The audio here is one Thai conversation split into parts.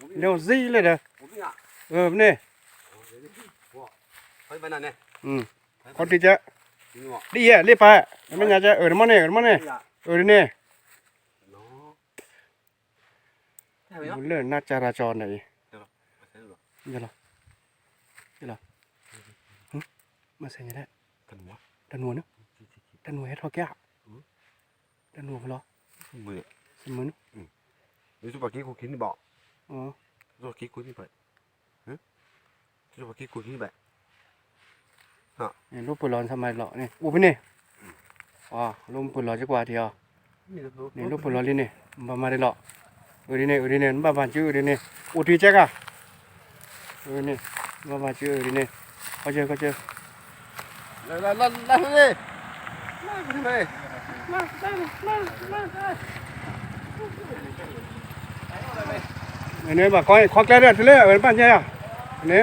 nếu di lên ờ, được ừ nè ừ. Con đi chứ. Đi à đi phải nó mới nhà chứ. Ở đâu này ở đâu này. Ở đây nè muốn lên nát chà ra tròn này. Giờ là giờ là mà xem như thế. Đàn nuôi nữa. Đàn nuôi hết hoa kẹo đàn nuôi lo. Mười mười nữa. Ví dụ bà kia có kiến bỏ 어, 저 끼고 있는 거야. 응? 저 끼고 있는 거야. 아, 네, 로프 런 삼말 러. 네, 오분이. 아, 로프 러 지고 와디야. 네, 로프 러리네. 엄마마리 러. 우리네, 우리네, 엄마마지 우리네. 어디 제가? 우리네, 엄마마지 우리네. 어제, 어제. 라라라라네. 라라네. 라라라라라라. อันนี้บ่ก้อยควักแล้วเด้อทะเลเอิ้นป่ะเนี่ยอันนี้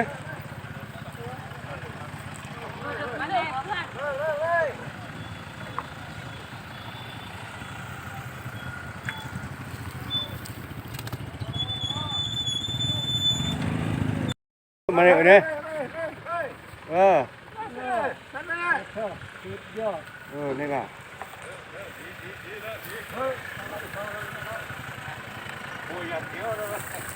มาเลยเด้เออเออนี่ล่ะโอ้ยอย่าเที่ยวแล้ว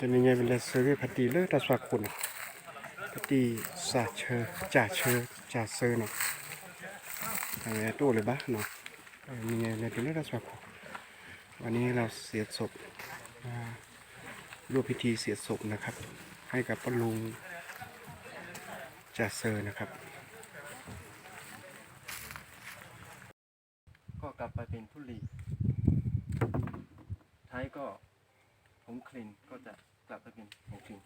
ดือดเลยเออป้านใช่อะเนี่ยมาเนี่ยเนี่ยเออเออนี่ก็อ่าแต่นี่ไงเป็นเลเซอร์พัดดีเลยตัดสวักคุณพัดดีสาเชอจ่าเชอจ่าเซอร์เนาะอะไรตู้เลยบ้าเนาะมีไงในตัวนี้ตัดสวักคุณวันนี้เราเสียศพร่วมพิธีเสียศพนะครับ ให้กับปลุงจ่าเซอร์นะครับ ก็กลับไปเป็นผู้ลีท้ายก็ผมคลินก็จะ กลับไปเป็นผมคลิน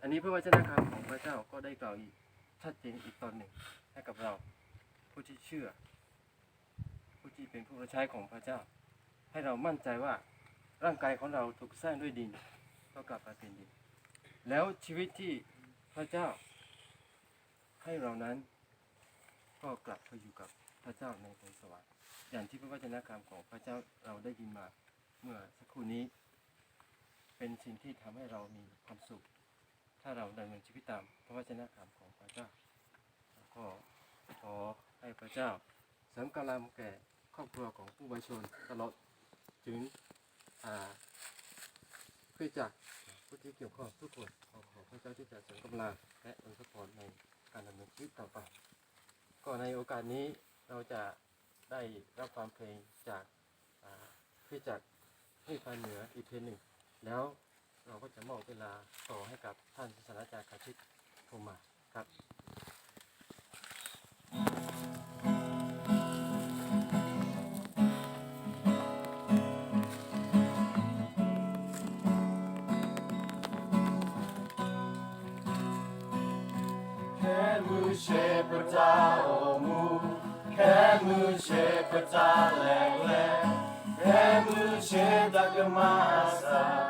อันนี้พระวจนะคำของพระเจ้าก็ได้กล่าวอีกชัดเจนอีกตอนหนึ่งให้กับเราผู้ที่เชื่อ ผู้ที่เป็นผู้รับใช้ของพระเจ้า ให้เรามั่นใจว่าร่างกายของเราถูกสร้างด้วยดินก็กลับมาเป็นดิน แล้วชีวิตที่พระเจ้า ให้เรานั้น ก็กลับไปอยู่กับพระเจ้าในสวงสวรรค์อย่างที่พระวจนะคำของพระเจ้าเราได้ยินมาเมื่อสักครู่นี้ เป็นสิ่งที่ทำให้เรามีความสุข ถ้าเราดำเนินชีวิตตามพระวจนะคำของพระเจ้าแล้วก็ขอให้พระเจ้าเสริมกำลังแก่ครอบครัวของผู้บริชนตลอดถึงอ่าเพื่อจากผู้ที่เกี่ยวข้องทุกคนขอขอพระเจ้าที่จะเสริมกำลังและอวยพรในการดำเนินชีวิตต่อไปก็ในโอกาสนี้เราจะได้รับฟังเพลงจากอ่าเพื่จากให้พันเหนืออีกเพลงหนึ่ง แล้วเราก็จะมอบเวลาต่อให้กับท่านศาสตราจารย์คาชิตโทมาครับแค่มือเชพระเจ้าโอมูแค่มือเชพระเจ้าแหลกแหลกแค่มือเชฟดักมาสา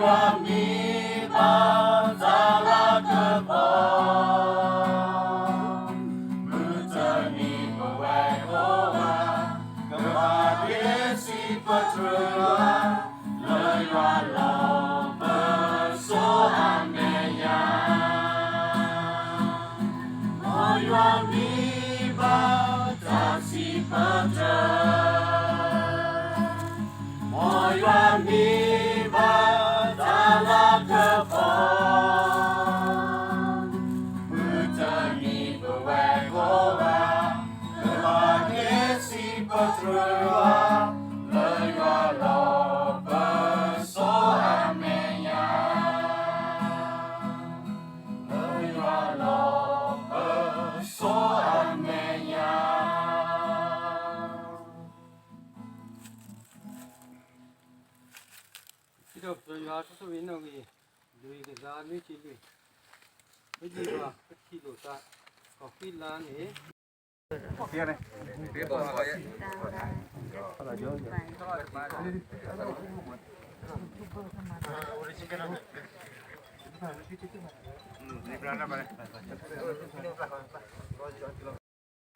Why? mình nó gì lùi cái giá mới chỉ lùi cái gì mà cái khi đổ ta có khi là nế. Hãy subscribe cho kênh Ghiền Mì Gõ Để không bỏ lỡ những video hấp dẫn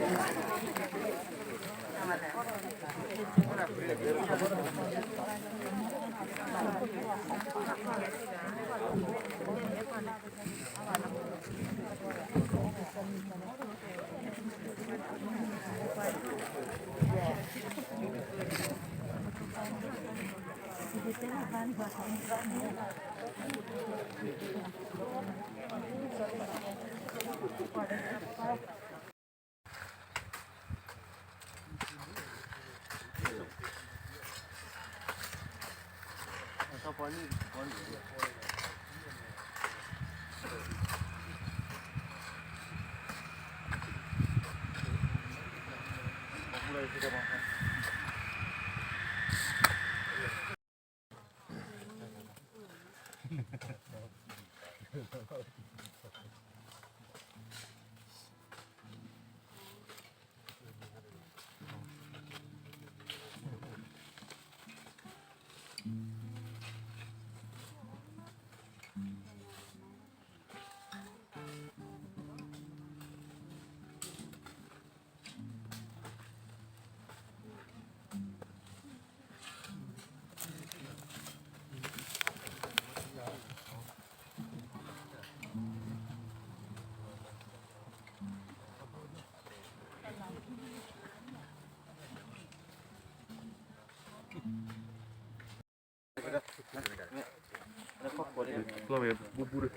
Gracias. Thank you. Não, é burro.